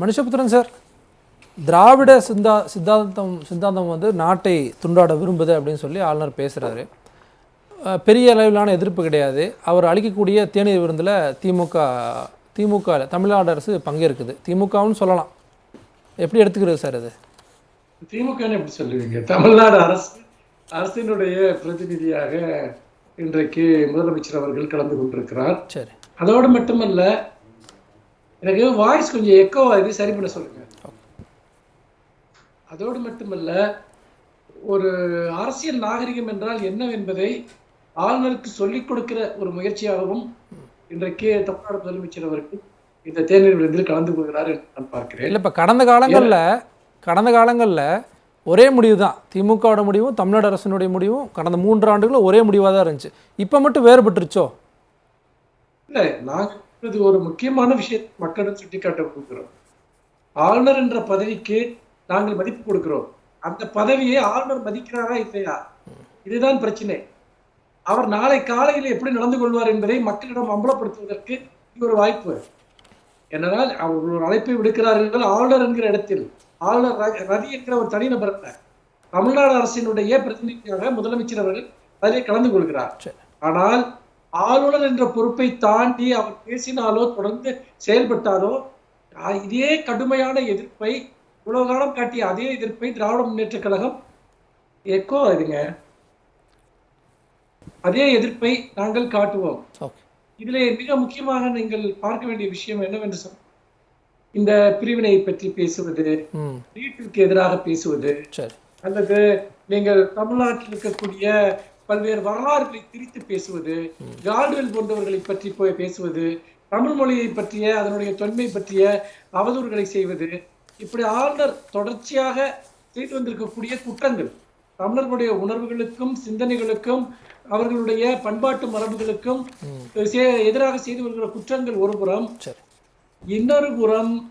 மனுஷபுத்திரன் sir திராவிட சிந்தா சித்தாந்தம் சித்தாந்தம் வந்து நாட்டை துண்டாட விரும்புது அப்படின்னு சொல்லி ஆளுநர் பேசுகிறாரு பெரிய அளவிலான எதிர்ப்பு கிடையாது. அவர் அளிக்கக்கூடிய தேநீர் விருந்தில் திமுக திமுக தமிழ்நாடு அரசு பங்கேற்குது. திமுகவுன்னு சொல்லலாம். எப்படி எடுத்துக்கிறது சார் அது? திமுக எப்படி சொல்லுவீங்க? தமிழ்நாடு அரசு அரசினுடைய பிரதிநிதியாக இன்றைக்கு முதலமைச்சர் அவர்கள் கலந்து கொண்டிருக்கிறார். சரி. அதோடு மட்டுமல்ல எனக்கு வாய்ஸ் கொஞ்சம் எக்கோ ஆகுது. சரி பண்ண சொல்லுங்க. அதோடு மட்டுமல்ல ஒரு அரசியல் நாகரிகம் என்றால் என்னவென்பதை ஆளுநருக்கு சொல்லிக் கொடுக்கிற ஒரு முயற்சியாகவும் இன்றைக்கு தமிழ்நாடு முதலமைச்சர் அவர்கள் இந்த தேநீர் விருந்தில் கலந்து கொள்கிறார் என்று நான் பார்க்கிறேன். இல்லை இப்போ கடந்த காலங்களில் கடந்த காலங்களில் ஒரே முடிவு தான் திமுகவோட முடிவும் தமிழ்நாடு அரசினுடைய முடிவும் கடந்த மூன்று ஆண்டுகளும் ஒரே முடிவாக தான் இருந்துச்சு. இப்போ மட்டும் வேறுபட்டுருச்சோ? இல்லை நாங்கள் இது ஒரு முக்கியமான விஷயத்தை மக்களிடம் சுட்டிக்காட்ட கொடுக்கிறோம் ஆளுநர் என்ற பதவிக்கு நாங்கள் மதிப்பு கொடுக்கிறோம். அந்த பதவியை ஆளுநர் மதிக்கிறாரா இல்லையா? இதுதான் பிரச்சனை. அவர் நாளை காலையில் எப்படி நடந்து கொள்வார் என்பதை மக்களிடம் அம்பலப்படுத்துவதற்கு இது ஒரு வாய்ப்பு. என்னனால் அவர் ஒரு அழைப்பை விடுக்கிறார்கள் ஆளுநர் என்கிற இடத்தில் ஆளுநர் ரவி என்கிற ஒரு தனிநபர் தமிழ்நாடு அரசினுடைய பிரதிநிதியாக முதலமைச்சர் அவர்கள் அதிலே கலந்து கொள்கிறார். ஆனால் ஆளுநர் என்ற பொறுப்பை தாண்டி அவர் பேசினாலோ தொடர்ந்து செயல்பட்டாலோ இதே கடுமையான எதிர்ப்பை இவ்வளவு காலம் காட்டிய அதே எதிர்ப்பை திராவிட முன்னேற்ற கழகம் எக்கோ இதுங்க. அதே எதிர்ப்பை நாங்கள் காட்டுவோம். இதிலே மிக முக்கியமாக நீங்கள் பார்க்க வேண்டிய விஷயம் என்னவென்று சொன்னால் இந்த பிரிவினை பற்றி பேசுவது ம். நீட்டிற்கு எதிராக பேசுவது அல்லது நீங்கள் தமிழ்நாட்டில் இருக்கக்கூடிய பல்வேறு வரலாறுகளை திரித்து பேசுவது கால்டுவெல் போன்றவர்களை பற்றி போய் பேசுவது தமிழ் மொழியை பற்றிய அதனுடைய தொன்மை பற்றிய அவதூறுகளை செய்வது இப்படி ஆளுநர் தொடர்ச்சியாக செய்து வந்திருக்கக்கூடிய குற்றங்கள். தமிழர்களுடைய உணர்வுகளுக்கும் சிந்தனைகளுக்கும் அவர்களுடைய பண்பாட்டு மரபுகளுக்கும் எதிராக செய்து வருகிற குற்றங்கள் ஒரு புறம் இன்னொரு புறம்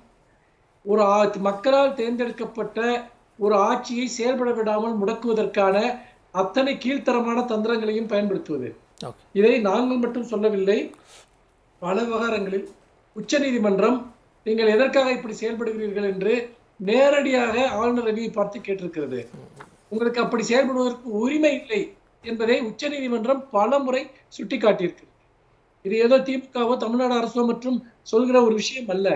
ஒரு மக்களால் தேர்ந்தெடுக்கப்பட்ட ஒரு ஆட்சியை செயல்பட விடாமல் முடக்குவதற்கான அத்தனை கீழ்த்தரமான தந்திரங்களையும் பயன்படுத்துவது. இதை நாங்கள் மட்டும் சொல்லவில்லை. பல விவகாரங்களில் உச்சநீதிமன்றம் நீங்கள் எதற்காக இப்படி செயல்படுகிறீர்கள் என்று நேரடியாக ஆளுநர் ரவியை பார்த்து கேட்டிருக்கிறது. உங்களுக்கு அப்படி செயல்படுவதற்கு உரிமை இல்லை என்பதை உச்சநீதிமன்றம் பல முறை சுட்டிக்காட்டியிருக்கு. இது ஏதோ திமுகவோ தமிழ்நாடு அரசோ மற்றும் சொல்கிற ஒரு விஷயம் அல்ல.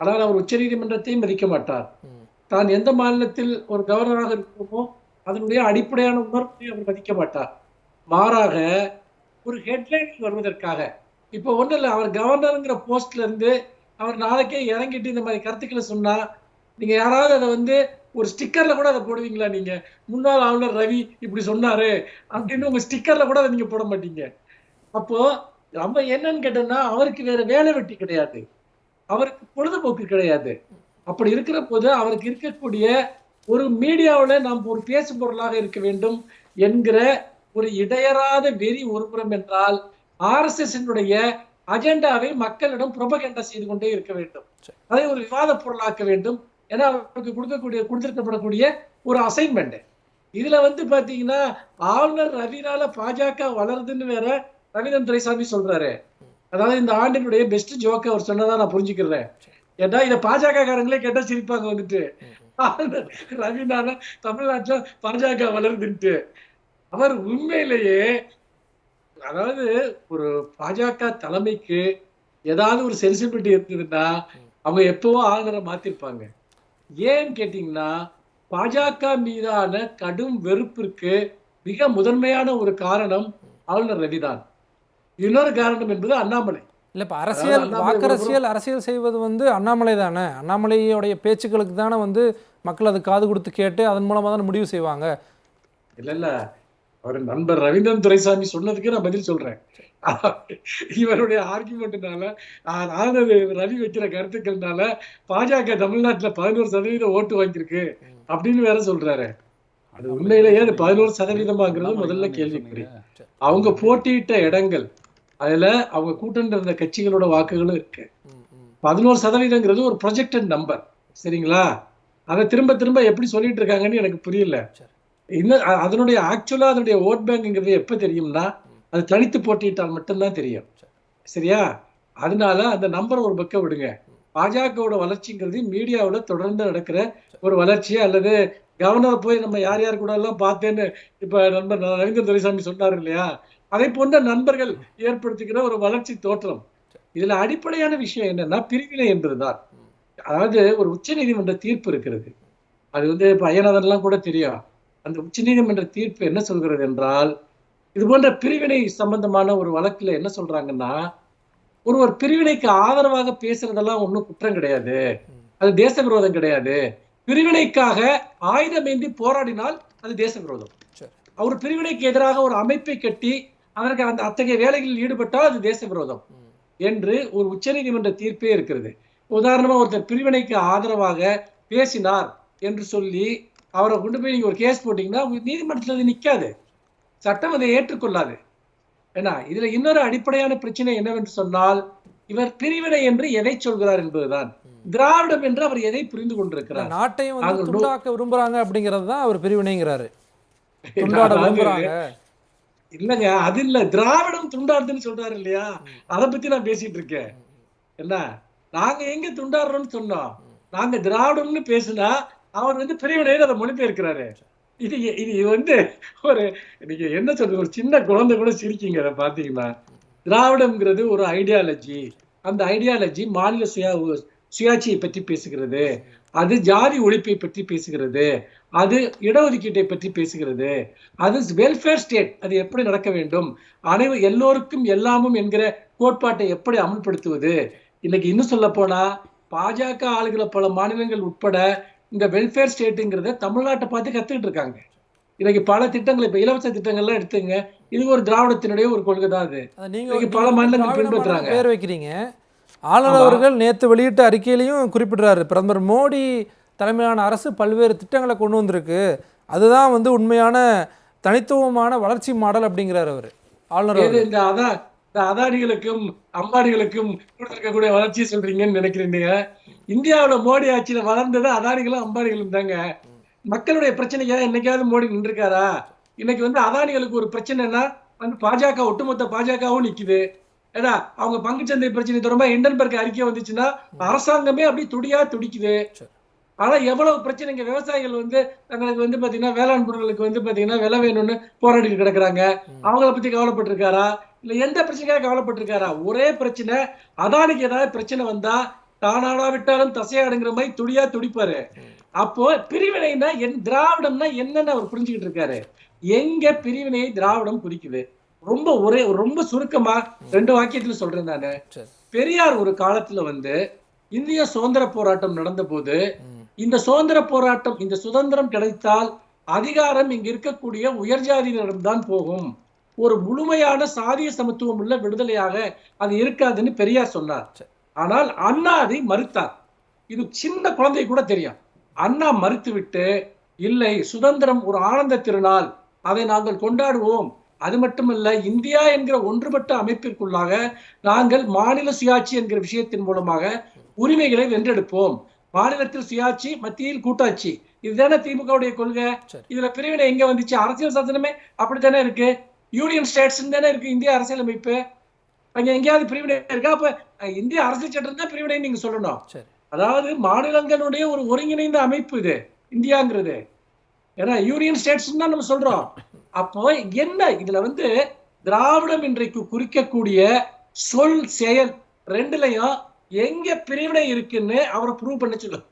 ஆனால் அவர் உச்சநீதிமன்றத்தையும் மதிக்க மாட்டார். தான் எந்த மாநிலத்தில் ஒரு கவர்னராக இருக்கிறோமோ அதனுடைய அடிப்படையான உணர்வை அவர் மதிக்க மாட்டார். மாறாக ஒரு ஹெட்லைன் வருவதற்காக. இப்போ ஒன்றும் இல்லை அவர் கவர்னருங்கிற போஸ்ட்ல இருந்து அவர் நாளைக்கே இறங்கிட்டு இந்த மாதிரி கருத்துக்களை சொன்னா நீங்க யாராவது அதை வந்து ஒரு ஸ்டிக்கர்ல கூட அதை போடுவீங்களா நீங்க? முன்னாள் ஆளுநர் ரவி இப்படி சொன்னாரு அப்படின்னு உங்க ஸ்டிக்கர்ல கூட அதை நீங்க போட மாட்டீங்க. அப்போ நம்ம என்னன்னு கேட்டோம்னா அவருக்கு வேற வேலை வெட்டி கிடையாது. அவருக்கு பொழுதுபோக்கு கிடையாது. அப்படி இருக்கிற போது அவருக்கு இருக்கக்கூடிய ஒரு மீடியாவுல நாம் ஒரு பேசும் பொருளாக இருக்க வேண்டும் என்கிற ஒரு இடையறாத வெறி ஒருபுறம் என்றால் ஆர்எஸ்எஸ் அஜெண்டாவை மக்களிடம் புரபகண்டா செய்து கொண்டே இருக்க வேண்டும். அதை ஒரு விவாத பொருளாக்க வேண்டும். ஏன்னா அவருக்கு கொடுக்கக்கூடிய கொடுத்திருக்கப்படக்கூடிய ஒரு அசைன்மெண்ட் இதுல வந்து பாத்தீங்கன்னா ஆளுநர் ரவினால பாஜக வளருதுன்னு வேற ரவீந்திரன் துரைசாமி சொல்றாரு. அதாவது இந்த ஆண்டினுடைய பெஸ்ட் ஜோக்க அவர் சொன்னதா நான் புரிஞ்சுக்கிறேன். ஏன்னா இதை பாஜக காரங்களே கேட்டா சிரிப்பாங்க வந்துட்டு. ரவினால தமிழ்நாட்டுல பாஜக வளருதுன்ட்டு அவர் உண்மையிலேயே அதாவது ஒரு பாஜக தலைமைக்கு ஏதாவது ஒரு சென்சிபிலிட்டி இருந்ததுன்னா அவங்க எப்பவோ ஆளுநரை மாத்திருப்பாங்க. ஏன்னு கேட்டீங்கன்னா பாஜக மீதான கடும் வெறுப்பிற்கு மிக முதன்மையான ஒரு காரணம் ஆளுநர் ரவிதான். இன்னொரு காரணம் என்பது அண்ணாமலை. இல்லை இப்போ அரசியல் வாக்கரசியல் அரசியல் செய்வது வந்து அண்ணாமலை தானே? அண்ணாமலையோடைய பேச்சுக்களுக்கு தானே வந்து மக்கள் அது காது கொடுத்து கேட்டு அதன் மூலமாக தானே முடிவு செய்வாங்க. இல்ல இல்ல. அவர் நண்பர் ரவீந்திரன் துரைசாமி சொன்னதுக்கு நான் பதில் சொல்றேன். இவருடைய ஆர்குமெண்ட்னால அதாவது ரவி வைக்கிற கருத்துக்கள்னால பாஜக தமிழ்நாட்டுல பதினோரு சதவீதம் ஓட்டு வாங்கியிருக்கு அப்படின்னு வேற சொல்றாரு. அது உண்மையிலேயே அது பதினோரு சதவீதமாங்கிறது முதல்ல கேள்விக்குறி. அவங்க போட்டியிட்ட இடங்கள் அதுல அவங்க கூட்டணி இருந்த கட்சிகளோட வாக்குகளும் இருக்கு. பதினோரு சதவீதங்கிறது ஒரு ப்ரொஜெக்டட் நம்பர் சரிங்களா? அதை திரும்ப திரும்ப எப்படி சொல்லிட்டு இருக்காங்கன்னு எனக்கு புரியல. இன்னும் அதனுடைய ஆக்சுவலா அதனுடைய ஓட் பேங்க்ங்கிறது எப்ப தெரியும்னா அது தனித்து போட்டியிட்டால் மட்டும்தான் தெரியும். சரி. சரியா? அதனால அந்த நம்பர் ஒரு பக்கம் விடுங்க. பாஜகவோட வளர்ச்சிங்கிறது மீடியாவில் தொடர்ந்து நடக்கிற ஒரு வளர்ச்சி அல்லது கவர்னர் போய் நம்ம யார் யார் கூட எல்லாம் பார்த்தேன்னு இப்ப நண்பர் ரவீந்திர துரைசாமி சொன்னார் இல்லையா? அதை போன்ற நண்பர்கள் ஏற்படுத்துகிற ஒரு வளர்ச்சி தோற்றம். இதுல அடிப்படையான விஷயம் என்னன்னா பிரிவினை என்பதுதான். அதாவது ஒரு உச்சநீதிமன்ற தீர்ப்பு இருக்கிறது. அது வந்து ஐயநாதன்லாம் கூட தெரியும். அந்த உச்சநீதிமன்ற தீர்ப்பு என்ன சொல்கிறது என்றால் இது போன்ற பிரிவினை சம்பந்தமான ஒரு வழக்குல என்ன சொல்றாங்கன்னா ஒருவர் பிரிவினைக்கு ஆதரவாக பேசுறதெல்லாம் ஒண்ணும் குற்றம் கிடையாது. அது தேச விரோதம் கிடையாது. பிரிவினைக்காக ஆயுதமேந்தி போராடினால் அது தேச விரோதம். அவர் பிரிவினைக்கு எதிராக ஒரு அமைப்பை கட்டி அதற்கு அந்த அத்தகைய வேலைகளில் ஈடுபட்டால் அது தேச விரோதம். என்று ஒரு உச்சநீதிமன்ற தீர்ப்பே இருக்கிறது. உதாரணமா ஒருத்தர் பிரிவினைக்கு ஆதரவாக பேசினார் என்று சொல்லி அவரை கொண்டு போய் நீங்க ஒரு கேஸ் போட்டீங்கன்னா நீதிமன்றத்தில் அது நிக்காது. சட்டம் அதை ஏற்றுக்கொள்ளாது. ஏன்னா இதுல இன்னொரு அடிப்படையான பிரச்சனை என்னவென்று சொன்னால் இவர் பிரிவினை என்று எதை சொல்கிறார் என்பதுதான். திராவிடம் என்று அவர் எதை புரிந்து கொண்டிருக்கிறார்? நாட்டையும் நாங்கள் துண்டாக்க விரும்புறாங்க அப்படிங்கிறது தான் அவர் பிரிவினைங்கிறாரு. இல்லங்க அது இல்ல. திராவிடம் துண்டாடுதுன்னு சொல்றாரு இல்லையா? அத பத்தி நான் பேசிட்டு இருக்கேன். என்ன? நாங்க எங்க துண்டாடுறோம்னு சொன்னோம். நாங்க திராவிடம்னு பேசினா அவர் வந்து பிரிவினையில் அதை மொழிபெயர்க்கிறாரு. இது இது வந்து ஒரு நீங்க என்ன சொல்றது ஒரு சின்ன குழந்தை கூட சிரிக்கீங்க அதை பாத்தீங்கன்னா திராவிடம்ங்கிறது ஒரு ஐடியாலஜி அந்த ஐடியாலஜி மாநில சுயா சுயாட்சியை பற்றி பேசுகிறது. அது ஜாதி ஒழிப்பை பற்றி பேசுகிறது. அது இடஒதுக்கீட்டை பற்றி பேசுகிறது. அது வெல்ஃபேர் ஸ்டேட் அது எப்படி நடக்க வேண்டும்? அனைவரும் எல்லோருக்கும் எல்லாமும் என்கிற கோட்பாட்டை எப்படி அமல்படுத்துவது? இன்னைக்கு இன்னும் சொல்ல போனா பாஜக ஆளுகிற பல மாநிலங்கள் உட்பட இந்த வெல்ஃபேர் ஸ்டேட்டுங்கிறத தமிழ்நாட்டை பார்த்து கத்துக்கிட்டு இருக்காங்க. இன்னைக்கு பல திட்டங்கள் இப்ப இலவச திட்டங்கள்லாம் எடுத்துங்க. இது ஒரு திராவிடத்தினுடைய ஒரு கொள்கை தான் அது. நீங்க பல மாநிலங்கள் பின்பற்றுறாங்க. பேர் வைக்கிறீங்க. ஆளுநர். அவர்கள் நேத்து வெளியிட்ட அறிக்கையிலையும் குறிப்பிடுறாரு. பிரதமர் மோடி தலைமையிலான அரசு பல்வேறு திட்டங்களை கொண்டு வந்திருக்கு. அதுதான் வந்து உண்மையான தனித்துவமான வளர்ச்சி மாடல் அப்படிங்கிறார் அவர். ஆளுநர் அவர்கள். இந்த அதா இந்த அதானிகளுக்கும் அம்பானிகளுக்கும் கொடுத்திருக்கக்கூடிய வளர்ச்சி சொல்றீங்கன்னு நினைக்கிறீங்க இந்தியாவுல மோடி ஆட்சியில வளர்ந்தது அதானிகளும் அம்பானிகளும் தாங்க. மக்களுடைய பிரச்சனைக்காக என்னைக்காவது மோடி நின்றுருக்காரா? இன்னைக்கு வந்து அதானிகளுக்கு ஒரு பிரச்சனைனா வந்து பாஜக ஒட்டுமொத்த பாஜகவும் நிக்குது. ஏடா அவங்க பங்குச்சந்தை பிரச்சனை தொடர்பா இண்டன்பர்க் அறிக்கை வந்துச்சுன்னா அரசாங்கமே அப்படி துடியா துடிக்குது. ஆனா எவ்வளவு பிரச்சனைங்க விவசாயிகள் வந்து தங்களுக்கு வந்து பாத்தீங்கன்னா வேளாண் பொருட்களுக்கு வந்து பாத்தீங்கன்னா விலை வேணும்னு போராடிட்டு கிடக்குறாங்க. அவங்கள பத்தி கவலைப்பட்டிருக்காரா? இல்ல எந்த பிரச்சனைக்காக கவலைப்பட்டிருக்காரா? ஒரே பிரச்சனை அதானிக்கு ஏதாவது பிரச்சனை வந்தா தானாடா விட்டாலும் தசையாடுங்கிற மாதிரி துடியா துடிப்பாரு. அப்போ பிரிவினைனா என் திராவிடம்னா என்னன்னு அவர் புரிஞ்சுக்கிட்டு இருக்காரு. எங்க பிரிவினையை திராவிடம் குறிக்குது? ரொம்ப ஒரே ரொம்ப சுருக்கமா ரெண்டு வாக்கியத்துல சொல்றேன் நானு. பெரியார் ஒரு காலத்துல வந்து இந்திய சுதந்திர போராட்டம் நடந்த போது. இந்த சுதந்திர போராட்டம் இந்த சுதந்திரம் கிடைத்தால் அதிகாரம் இங்க இருக்கக்கூடிய உயர் ஜாதியினரிடம் போகும். ஒரு முழுமையான சாதிய சமத்துவம் உள்ள விடுதலையாக அது இருக்காதுன்னு பெரியார் சொன்னார். ஆனால் அண்ணா அதை மறுத்தார். இது சின்ன குழந்தை கூட தெரியும். அண்ணா மறுத்துவிட்டு இல்லை சுதந்திரம் ஒரு ஆனந்த திருநாள் அதை நாங்கள் கொண்டாடுவோம். அது மட்டுமல்ல இந்தியா என்கிற ஒன்றுபட்ட அமைப்பிற்குள்ளாக நாங்கள் மாநில சுயாட்சி என்கிற விஷயத்தின் மூலமாக உரிமைகளை வென்றெடுப்போம். மாநிலத்தில் சுயாட்சி மத்தியில் கூட்டாட்சி. இதுதானே திமுகவுடைய கொள்கை. இதுல பிரிவினை எங்க வந்துச்சு? அரசியல் சாசனமே அப்படித்தானே இருக்கு? யூனியன் ஸ்டேட்ஸ் தானே இருக்கு இந்திய அரசியலமைப்பு. அங்க எங்கேயாவது பிரிவினை இருக்கா? அப்ப இந்திய அரசியல் சட்டம் தான் பிரிவினை நீங்க சொல்லணும். சரி. அதாவது மாநிலங்களுடைய ஒரு ஒருங்கிணைந்த அமைப்பு இது இந்தியாங்கிறது. ஏன்னா யூனியன் ஸ்டேட்ஸ் தான் நம்ம சொல்றோம். அப்போ என்ன? இதுல வந்து திராவிடம் இன்றைக்கு குறிக்கக்கூடிய சொல் செயல் ரெண்டுலயும் எங்க பிரிவினை இருக்குன்னு அவரை ப்ரூவ் பண்ண சொல்லும்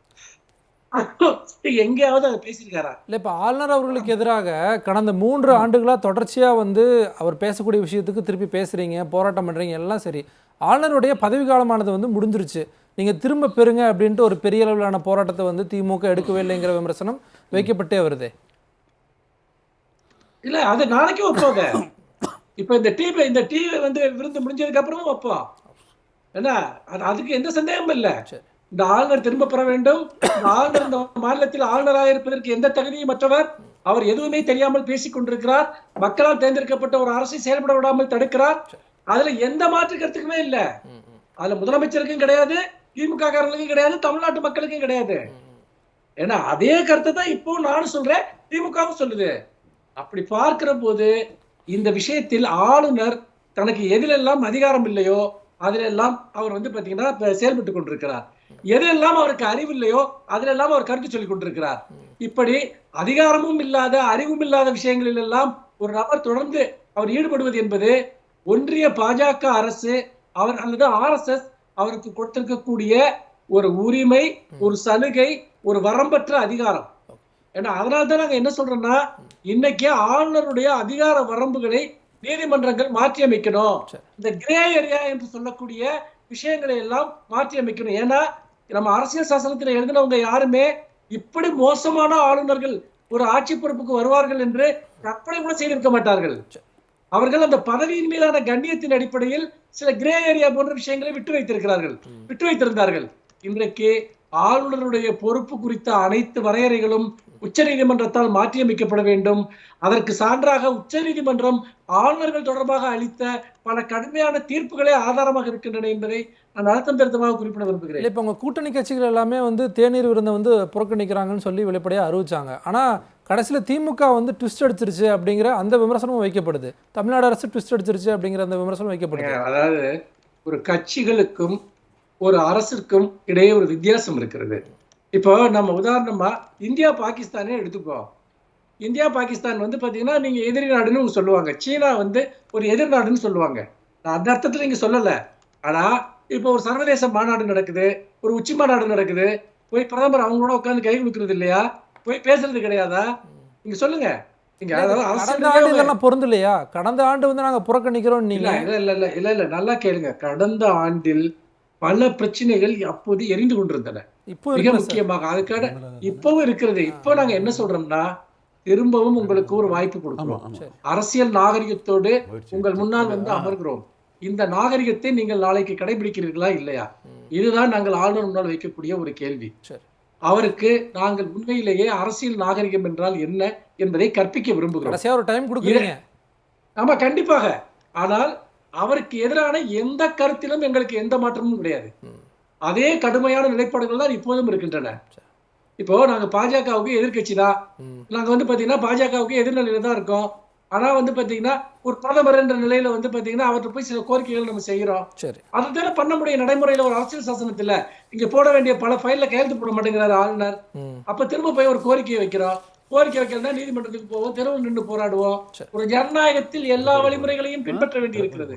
எங்கேயாவது அதை பேசியிருக்காரா? இல்லை இப்போ ஆளுநர் அவர்களுக்கு எதிராக கடந்த மூன்று ஆண்டுகளாக தொடர்ச்சியாக வந்து அவர் பேசக்கூடிய விஷயத்துக்கு திருப்பி பேசுகிறீங்க போராட்டம் பண்ணுறீங்க எல்லாம் சரி. ஆளுநருடைய பதவி காலமானது வந்து முடிஞ்சிருச்சு. நீங்கள் திரும்ப பெறுங்க அப்படின்ட்டு ஒரு பெரிய அளவிலான போராட்டத்தை வந்து திமுக எடுக்கவே இல்லைங்கிற விமர்சனம் வைக்கப்பட்டே வருது. இல்ல அது நாளைக்கு வைப்போங்க. இப்ப இந்த டிவி இந்த டிவி வந்து விருந்து முடிஞ்சதுக்கு அப்புறமும் வைப்போம். என்ன? அது அதுக்கு எந்த சந்தேகமும் இல்ல. இந்த ஆளுநர் திரும்ப பெற வேண்டும். இந்த ஆளுநர் இந்த மாநிலத்தில் ஆளுநராக இருப்பதற்கு எந்த தகுதியும் மற்றவர் அவர் எதுவுமே தெரியாமல் பேசிக் கொண்டிருக்கிறார். மக்களால் தேர்ந்தெடுக்கப்பட்ட ஒரு அரசை செயல்பட விடாமல் தடுக்கிறார். அதுல எந்த மாற்று கருத்துக்குமே இல்ல. அதுல முதலமைச்சருக்கும் கிடையாது திமுக காரர்களுக்கும் கிடையாது தமிழ்நாட்டு மக்களுக்கும் கிடையாது. ஏன்னா அதே கருத்தை தான் இப்போ நானும் சொல்றேன் திமுகவும் சொல்லுது. அப்படி பார்க்கிற போது இந்த விஷயத்தில் ஆளுநர் தனக்கு எதிலெல்லாம் அதிகாரம் இல்லையோ அதிலெல்லாம் அவர் வந்து பார்த்தீங்கன்னா செயல்பட்டு கொண்டிருக்கிறார். எதெல்லாம் அவருக்கு அறிவு இல்லையோ அதிலெல்லாம் அவர் கருத்து சொல்லிக் கொண்டிருக்கிறார். இப்படி அதிகாரமும் இல்லாத அறிவும் இல்லாத விஷயங்களில் எல்லாம் ஒரு நபர் தொடர்ந்து அவர் ஈடுபடுவது என்பது ஒன்றிய பாஜக அரசு அவர் அல்லது ஆர்எஸ்எஸ் அவருக்கு கொடுத்திருக்கக்கூடிய ஒரு உரிமை ஒரு சலுகை ஒரு வரம்பற்ற அதிகாரம். ஏன்னா அதனால தான் நாங்க என்ன சொல்றோம்னா இன்னைக்கு ஆளுநருடைய அதிகார வரம்புகளை நீதிமன்றங்கள் மாற்றி அமைக்கணும். இந்த கிரே ஏரியா என்று சொல்லக்கூடிய விஷயங்களை எல்லாம் மாற்றி அமைக்கணும் ஏன்னா நம்ம அரசியல் சாசனத்தில் எழுதினவங்க யாருமே இப்படி மோசமான ஆளுநர்கள் ஒரு ஆட்சி பொறுப்புக்கு வருவார்கள் என்று கற்பனை கூட செய்திருக்க மாட்டார்கள். அவர்கள் அந்த பதவியின் மீதான கண்ணியத்தின் அடிப்படையில் சில கிரே ஏரியா போன்ற விஷயங்களை விட்டு வைத்திருக்கிறார்கள். விட்டு வைத்திருந்தார்கள். இன்றைக்கு ஆளுநருடைய பொறுப்பு குறித்த அனைத்து வரையறைகளும் உச்சநீதிமன்றத்தால் மாற்றியமைக்கப்பட வேண்டும். அதற்கு சான்றாக உச்சநீதிமன்றம் ஆளுநர்கள் தொடர்பாக அளித்த பல கடுமையான தீர்ப்புகளே ஆதாரமாக இருக்கின்றன என்பதை நான் அழுத்தம் திருத்தமாக குறிப்பிட விரும்புகிறேன். இப்போ உங்கள் கூட்டணி கட்சிகள் எல்லாமே வந்து தேநீர் விருந்தை வந்து புறக்கணிக்கிறாங்கன்னு சொல்லி வெளிப்படையாக அறிவிச்சாங்க. ஆனால் கடைசியில் திமுக வந்து ட்விஸ்ட் அடிச்சிருச்சு அப்படிங்கிற அந்த விமர்சனமும் வைக்கப்படுது. தமிழ்நாடு அரசு ட்விஸ்ட் அடிச்சிருச்சு அப்படிங்கிற அந்த விமர்சனம் வைக்கப்படுது. அதாவது ஒரு கட்சிகளுக்கும் ஒரு அரசிற்கும் இடையே ஒரு வித்தியாசம் இருக்கிறது. இப்போ நம்ம உதாரணமா இந்தியா பாகிஸ்தானே எடுத்துக்கோ. இந்தியா பாகிஸ்தான் வந்து பாத்தீங்கன்னா நீங்க எதிரி நாடுன்னு சொல்லுவாங்க. சீனா வந்து ஒரு எதிர் நாடுன்னு சொல்லுவாங்க. நான் அந்த அர்த்தத்துல நீங்க சொல்லல. ஆனா இப்போ ஒரு சர்வதேச மாநாடு நடக்குது. ஒரு உச்சி மாநாடு நடக்குது. போய் பிரதமர் அவங்களோட உட்கார்ந்து கை கொடுக்கறது இல்லையா? போய் பேசுறது கிடையாதா? நீங்க சொல்லுங்க. நீங்க கடந்த ஆண்டு இதெல்லாம் பொருந்தலையா கடந்த ஆண்டு வந்து நாங்கள் புறக்கணிக்கிறோம் நீங்க. இல்ல இல்ல இல்ல இல்ல இல்ல நல்லா கேளுங்க. கடந்த ஆண்டில் பல பிரச்சனைகள் அப்போது எரிந்து கொண்டிருந்தன. இப்போ மிக முக்கியமாக அதுக்காக இப்பவும் இருக்கிறது. இப்போ நாங்க என்ன சொல்றோம்னா திரும்பவும் உங்களுக்கு ஒரு வாய்ப்பு கொடுக்கிறோம். சரி. அரசியல் நாகரிகத்தோடு உங்கள். முன்னால் வந்து அமர்கிறோம். இந்த நாகரிகத்தை நீங்கள் நாளைக்கு கடைபிடிக்கிறீர்களா இல்லையா? இதுதான் நாங்கள் ஆளுநர் முன்னால் வைக்கக்கூடிய ஒரு கேள்வி. சரி. அவருக்கு நாங்கள் உண்மையிலேயே அரசியல் நாகரிகம் என்றால் என்ன என்பதை கற்பிக்க விரும்புகிறோம். ஆமா கண்டிப்பாக. ஆனால் அவருக்கு எதிரான எந்த கருத்திலும் எங்களுக்கு எந்த மாற்றமும் கிடையாது. அதே கடுமையான நிலைப்பாடுகள் தான் இப்போதும் இருக்கின்றன. இப்போ நாங்க பாஜகவுக்கு எதிர்க்கட்சி தான். நாங்க வந்து பாத்தீங்கன்னா பாஜகவுக்கு எதிர்நிலையில தான் இருக்கோம். ஆனா வந்து பாத்தீங்கன்னா ஒரு பிரதமர் என்ற நிலையில வந்து பாத்தீங்கன்னா அவர்கிட்ட போய் சில கோரிக்கைகள் நம்ம செய்யறோம் சரி. அதுதானே பண்ண முடியும் நடைமுறையில ஒரு அரசியல் சாசனத்துல. இங்க போட வேண்டிய பல ஃபைல்ல கையெழுத்து போட மாட்டேங்கிறாரு ஆளுநர். அப்ப திரும்ப போய் ஒரு கோரிக்கையை வைக்கிறோம். கோரிக்கை வைக்கிறதா நீதிமன்றத்துக்கு போவோம் தெருவில் நின்று போராடுவோம். ஒரு ஜனநாயகத்தில் எல்லா வழிமுறைகளையும் பின்பற்ற வேண்டி இருக்கிறது